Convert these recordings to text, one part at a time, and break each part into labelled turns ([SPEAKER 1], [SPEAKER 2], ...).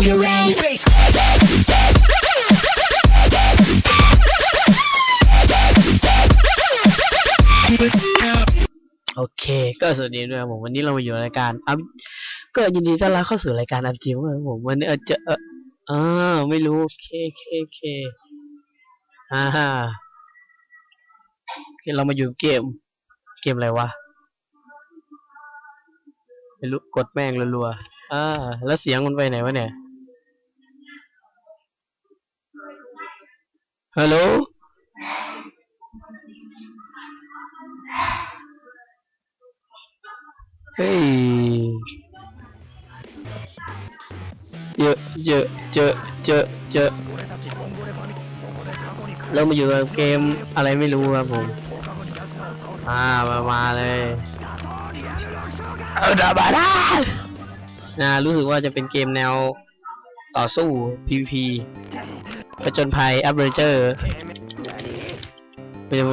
[SPEAKER 1] โอเค ก็สวัสดีด้วยผมวันนี้เรามาอยู่รายการอัพก็ยินดีต้อนรับเข้าสู่รายการอัพจิวครับผมวันนี้ออจะเอออ่าไม่รู้โอเคโอเคโอเคอ่าโอเคเรามาอยู่เกม เกมอะไรวะไม่รู้กดแม่งรัวๆอ่าแล้วเสียงมันไปไหนวะเนี่ย ฮัลโหลเฮ้ยเยอะเยอะเจอเจอเจอเรามาอยู่กับเกมอะไรไม่รู้ครับผม อ่ามามาเลยเอาดาบาดานะรู้สึกว่าจะเป็นเกมแนวต่อสู้ PVP ไปจนภัยอัพเรนเจอร์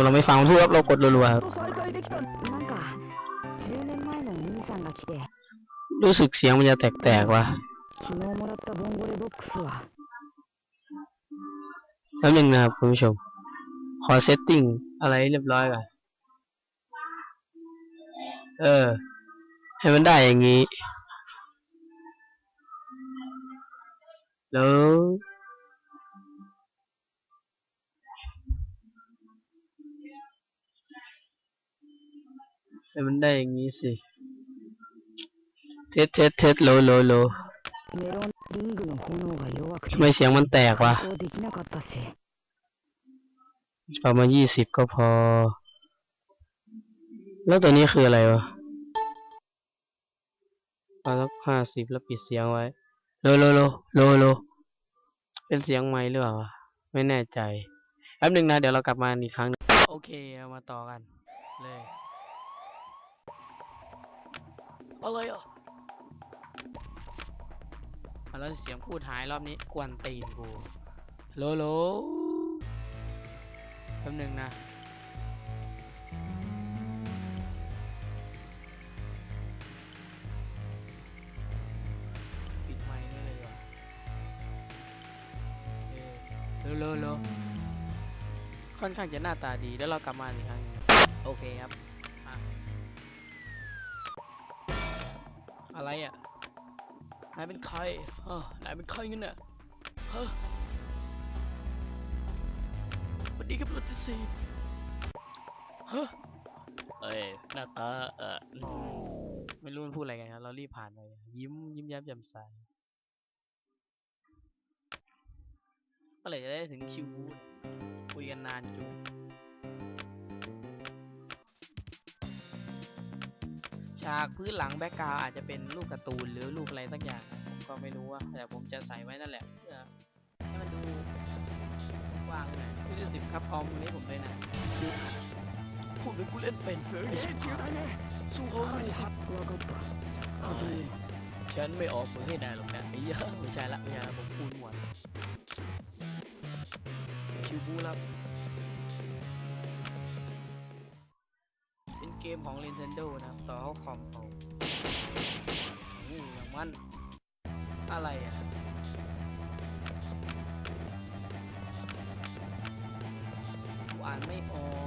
[SPEAKER 1] เราไม่ฟังพูดครับเรากดรัวๆรู้สึกเสียงมันจะแตกๆว่ะแป๊บนึงนะครับคุณผู้ชม ขอเซตติ้งอะไรเรียบร้อยก่อนเออ ให้มันได้อย่างนี้ แล้ว ให้มันได้อย่างนี้สิเทสเทสเทสโลโลโลไม่เสียงมันแตกวะประมาณยี่สิบก็พอ แล้วตัวนี้คืออะไรวะเอาสักห้าสิบแล้วปิดเสียงไว้ โลโลโลโลโล เป็นเสียงไม้หรือเปล่า ไม่แน่ใจ แป๊บหนึ่งนะ เดี๋ยวเรากลับมาอีกครั้ง โอเค เอามาต่อกัน เลย อะไรอะอะแล้วเสียงพูดหายรอบนี้กวนตีนกูโลโลแป๊บหนึ่งนะปิดไมค์ได้เลยว่ะเออเร็วเร็วค่อนข้างจะหน้าตาดีแล้วเรากลับมาอีกครั้งโอเคครับ อะไรอะ นายเป็นใครเออนายเป็นใครเงั้นน่ะเฮ้อวันนี้ก็ปฏิเสธฮะเอ้ยหน้าตาเออไม่รู้มันพูดอะไรกันครับเรารีบผ่านไปยิ้มยิ้มแย้มแจ่มใสเมื่อไหร่จะได้ถึงคิวคุยกันนานจุง ฉากพื้นหลังแบ็กกราวอาจจะเป็นรูปการ์ตูนหรือรูปอะไรสักอย่างผมก็ไม่รู้ว่าแต่ผมจะใส่ไว้นั่นแหละเพื่อให้มันดูกว้างหน่อยคือสิบครับพร้อมนี้ผมเลยนะคุณเป็นผู้เล่นเป็นเฟอร์ดิสู้เขาไม่ได้สิฉันไม่ออกมือให้ได้หรอกนะไอ้เยะไม่ใช่ละไม่ใช่ลผมพูดหมดคิวบูลับ มของ Nintendo นะครับต่อเข้าคอมเขาอย่างมัน อะไรอะอ่านไม่ออก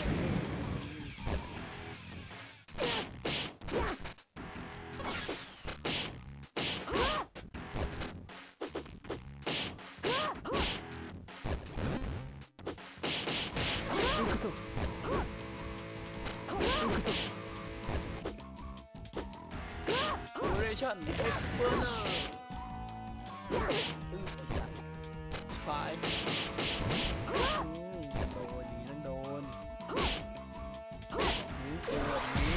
[SPEAKER 1] บาโดนอย่างนี้นโดนนี่เจอแบบนี้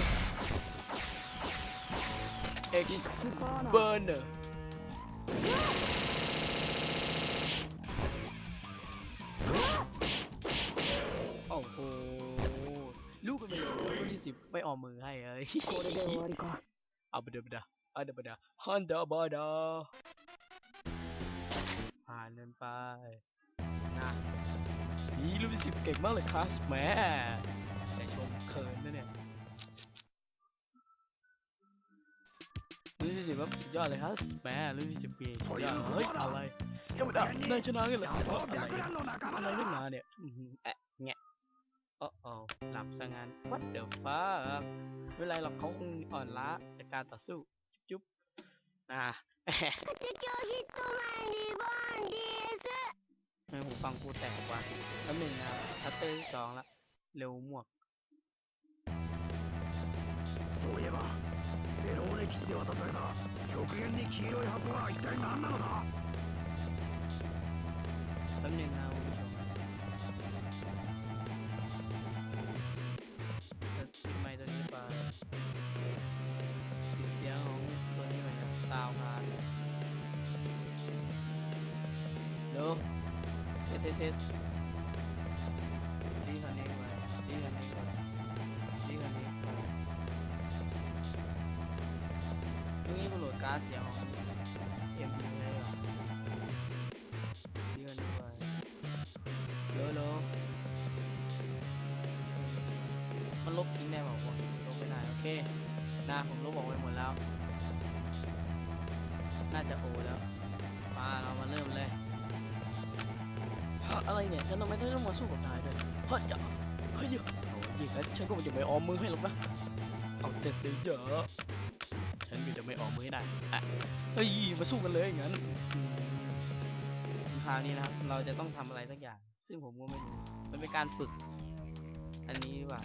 [SPEAKER 1] เอ็กเบิร์นเนอร์โอ้โหลูกมันเป็นลูกที่สิบไม่ออมมือให้เลยอับดาบดาอะเดาบดาฮันดาบดาานเดินไปนะนี่ลูกสิบเก่งมากเลยครับแหมแต่ชมเขินนะเนี่ยลูกสิบว่าสุดยอดเลยครับแหมลูกสิบปีสุดยอดเฮ้ยอะไรธรรมดานายชนะกันเหรออะไรอะไรเรื่องมาเนี่ยแอะแงะโอ้โอ้หลับซะงั้น what the fuck ไม่ไรหรอกเขาคงอ่อนล้าจากการต่อสู้ จุ๊บอะ ๆอ่า ไม่หูฟังกูแตกว่ะแล้วหนึ่งนะทัตเตอร์ที่สองละเร็วหมวก
[SPEAKER 2] そういえばベローネ基地で渡された極限に黄色い箱は一体何なのだ
[SPEAKER 1] แป๊บหนึงนะคุณผู้ชมจะปิดไมค์ตัวนี้หรือเปล่ เทสเทสเทสดีคันนี้ไว้ดีคันนี้ไว้ดีคันนี้ไว้ตรงนี้กูโหลดการ์ดเสียงของเอ็มยูเลยเหรอดีคันนี้ไว้โลโลมันลบทิ้งได้เปล่าวะลบไม่ได้โอเคนะผมลบออกไปหมดแล้ว น่าจะโอแล้ว อะไรเนี่ยฉันทำไมต้องมาสู้กับนายด้วยฮะจะเฮ้ยโอ้ยยิงแล้วฉันก็จะไม่ออมมือให้หรอกนะเอาเต็มเลยเยอะฉันก็จะไม่ออมมือให้ได้อะเฮ้ยมาสู้กันเลยอย่างนั้นคราวนี้นะครับ เราจะต้องทำอะไรสักอย่าง ซึ่งผมก็ไม่รู้มันเป็นการฝึก อันนี้ว่า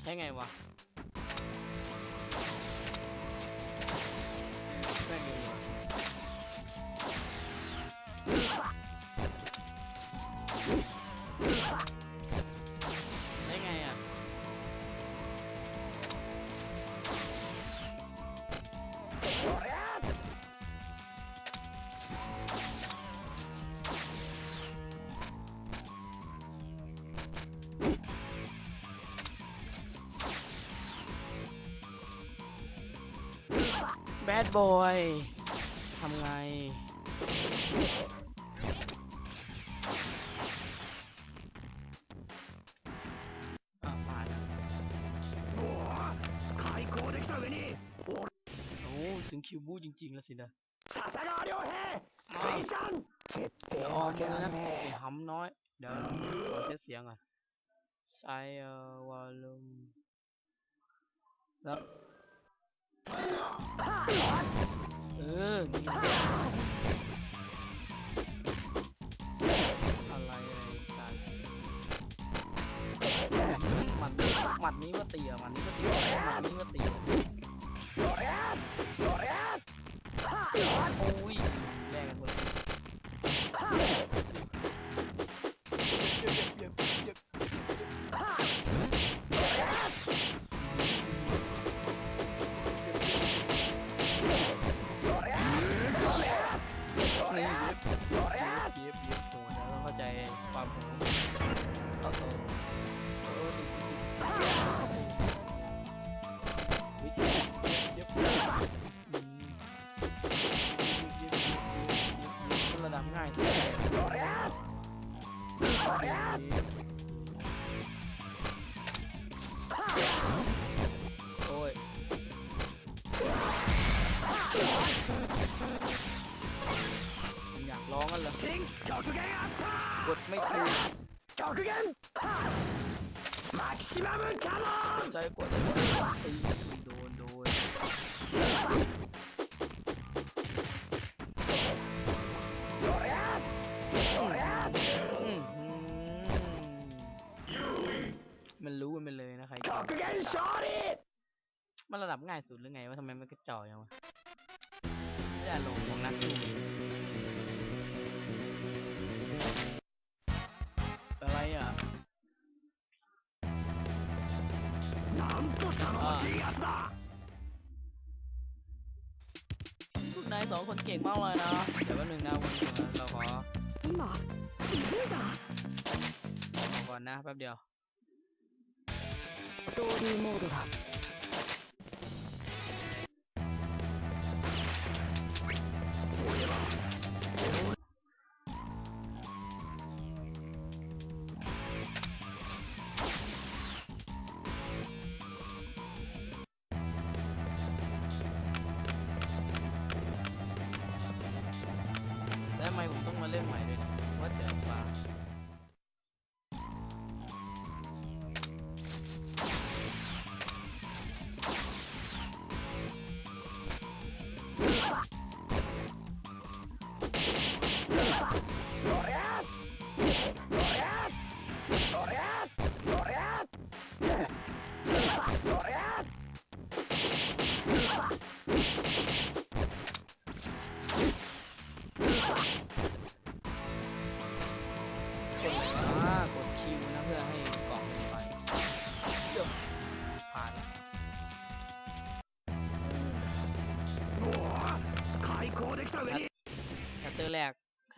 [SPEAKER 1] ใช่ไงวะ แบดบอยทำไง อ่ะผ่านแล้ว
[SPEAKER 2] おお開口できた上に
[SPEAKER 1] โอ้ถึงคิวบูจริง ๆ แล้วสินะ
[SPEAKER 2] 笹川良平
[SPEAKER 1] อ่ะ
[SPEAKER 2] 水産
[SPEAKER 1] เดี๋ยวออมมือนะไอ้หำน้อย เดี๋ยวขอเช็ดเสียงก่อนไซเอ่อวอลลุ่มแล้ว เออนี่อะไรอะไรสัตว์หมัดนี้หมัดนี้ก็ตีอะหมัดนี้ก็ตีอะหมัดนี้ กดไม่ถูกใช้กดแล้วก็ตีโดนโดนมันรู้กันไปเลยนะใครมันระดับง่ายสุดหรือไงว่าทำไมมันกระจอยอะไม่ได้ลงองนักสู้ อะไรอ่ะ
[SPEAKER 2] なんと頼もしいやつだ
[SPEAKER 1] พวกนายสองคนเก่งมากเลยนะ เดี๋ยวแป๊บนึงนะคุณเราขอ
[SPEAKER 3] 今竜が
[SPEAKER 1] ขอก่อนนะแป๊บเดียว
[SPEAKER 3] ドーリーモードだ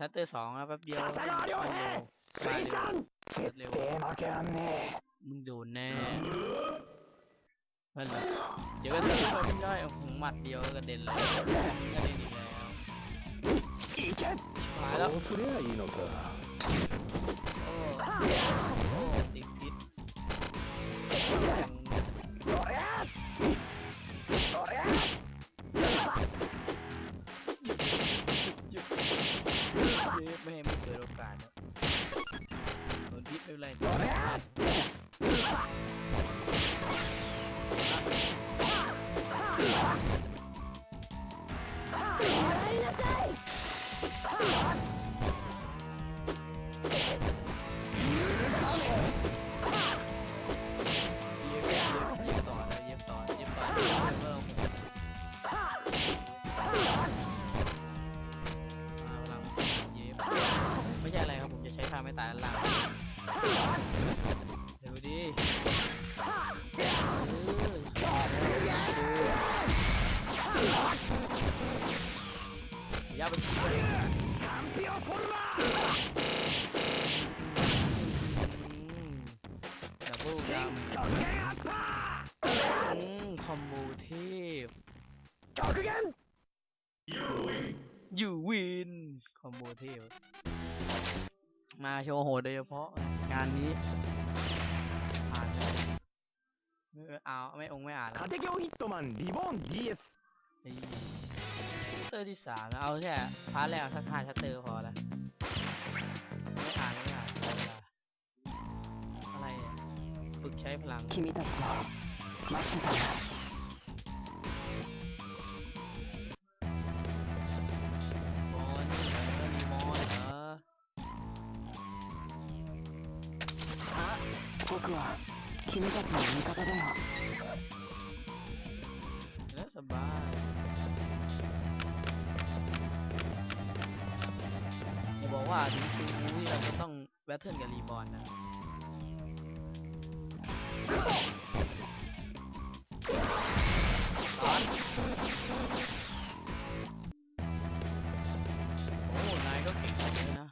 [SPEAKER 1] ชัตเตอร์สองครับแป๊บเดียวมาเร็วมาเร็วมึงโดนแน่มาเลยเจอกันสักคนน้อยหมัดเดียวกระเด็นเลยกระเด็นอีกแล้วมาแล้วโอ้ติดพิษ โอยู่วิน คอมโบเทพมาโชว์โหดโดยเฉพาะ งานนี้ผ่านไม่เอาไม่องไม่อ่านแล้ว
[SPEAKER 2] คาเทเกียวฮิตแมน
[SPEAKER 1] ดีบอนดีเอสเตอร์ที่สามเอาแค่พาแล้วสักห้าชัตเตอร์พอละไม่อ่านไม่อ่านอะไรฝึกใช้พลัง
[SPEAKER 3] คิ
[SPEAKER 1] มิตะมาคิ
[SPEAKER 3] ตะ 君たちの味方だよ
[SPEAKER 1] แล้วสบายอย่าบอกว่าถึงคิวมูที่เราจะต้องแบทเทิลกับรีบอร์นนะตอนโอ้นายก็เก่งเหมือนกันนะ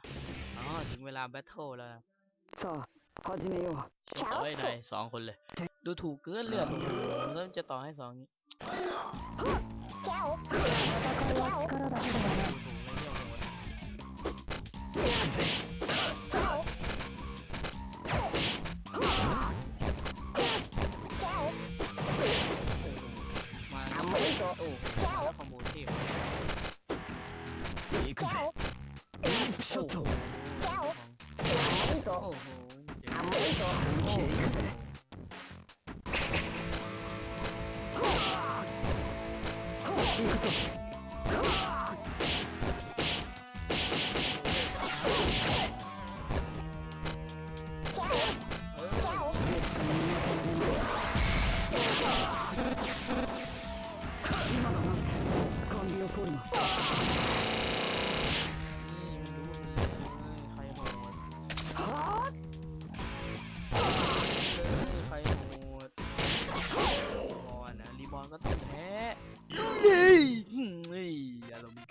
[SPEAKER 1] อ๋อถึงเวลาแบทเทิลแล้วนะ
[SPEAKER 3] さあ始めよう
[SPEAKER 1] เชื่อ ต่อให้นายสองคนเลย ดูถูกเกินเลือดโอ้โหแล้วจะต่อให้สองนี้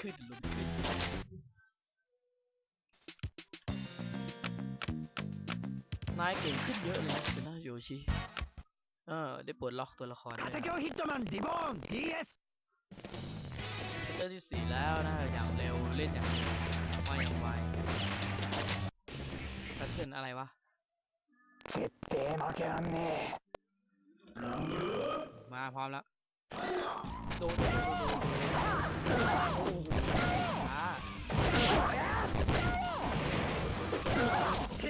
[SPEAKER 1] ขึ้นลงขึ้นายเก่งขึ้นเยอะเลยนะเซนาโยชิ เออ ได้ปลดล็อกตัวละครเลยเจอที่สี่แล้วนะอย่างเร็วเล่นอย่างไวอย่างไวแพทเทิรนอะไรวะมาพร้อมแล้ว โดนโดนโดนโดนโอ้โหอ่า
[SPEAKER 2] โด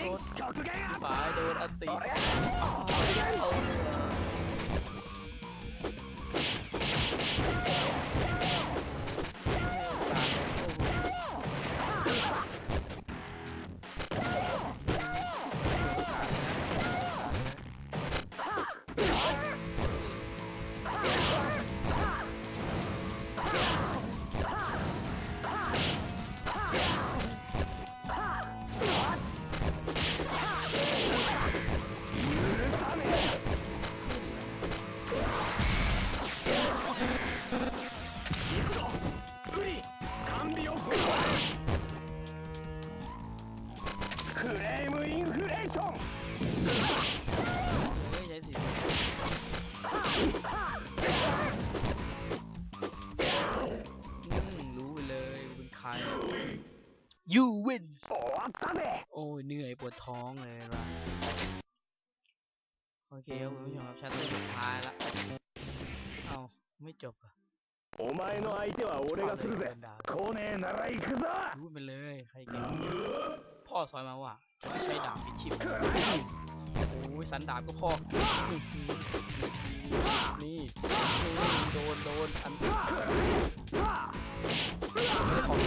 [SPEAKER 2] น
[SPEAKER 1] ฝ่ายโดนอันตีไม่ได้เรา
[SPEAKER 2] レームインフレーション
[SPEAKER 1] เฮ้ยใช้สีอืมรู้ไปเลยกูเป็นใคร you win
[SPEAKER 2] 終わったぜ
[SPEAKER 1] โอ้ยเหนื่อยปวดท้องเลยล่ะ โอเคครับคุณผู้ชมครับชัตเตอร์สุดท้ายละ เอาไม่จบอ่ะ
[SPEAKER 2] お前の相手は俺がするぜ
[SPEAKER 1] ดาบ
[SPEAKER 2] 来ねえなら行くぞ
[SPEAKER 1] รู้ไปเลย ใครเก่ง พ่อสอนมาว่า จะไม่ ใช้ดาบพิชิตโอ้ยสันดาบก็พอนี่โดนโดนอันของ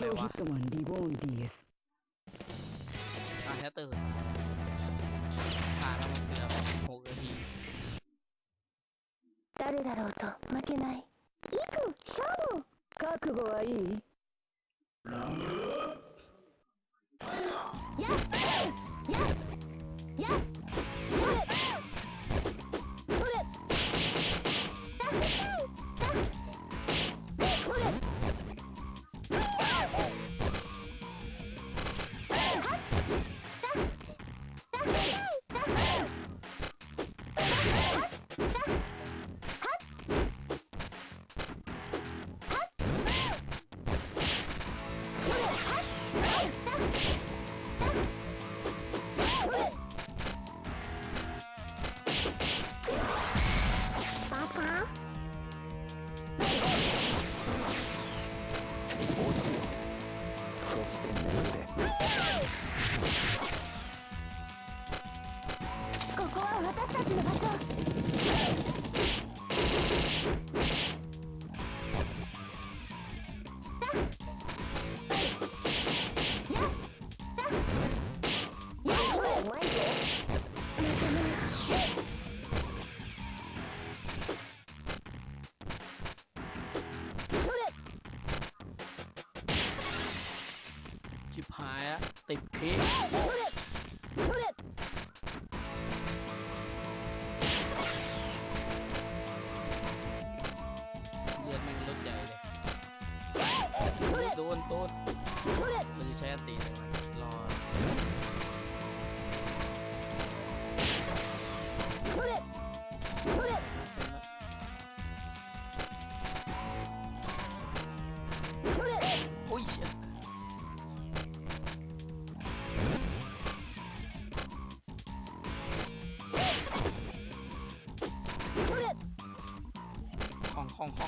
[SPEAKER 3] カテキョヒットマンリボーン DS
[SPEAKER 1] อ่ะแค่ตื่นผ่านมาเกือบหกนาที
[SPEAKER 3] 誰だろうと負けない行く勝負覚悟はいいやっやっ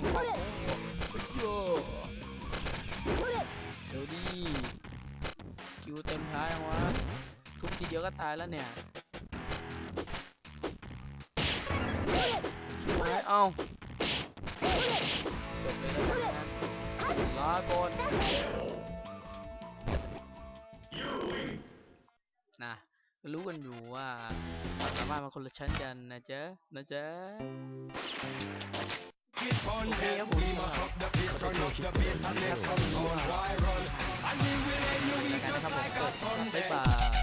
[SPEAKER 1] โยเดี๋ยวดิสกิลเต็มท้ายยังววะทุบทีเดียวก็ตายแล้วเนี่ยไม้เอาจบเลยแล้วกันลาก่อนนะรู้กันอยู่ว่าความสามารถมันคนละชั้นกันนะจ๊ะนะจ๊ะ
[SPEAKER 4] we must up the pace, turn up the pace, and make some sound. Why run? And we will end your week just like a Sunday.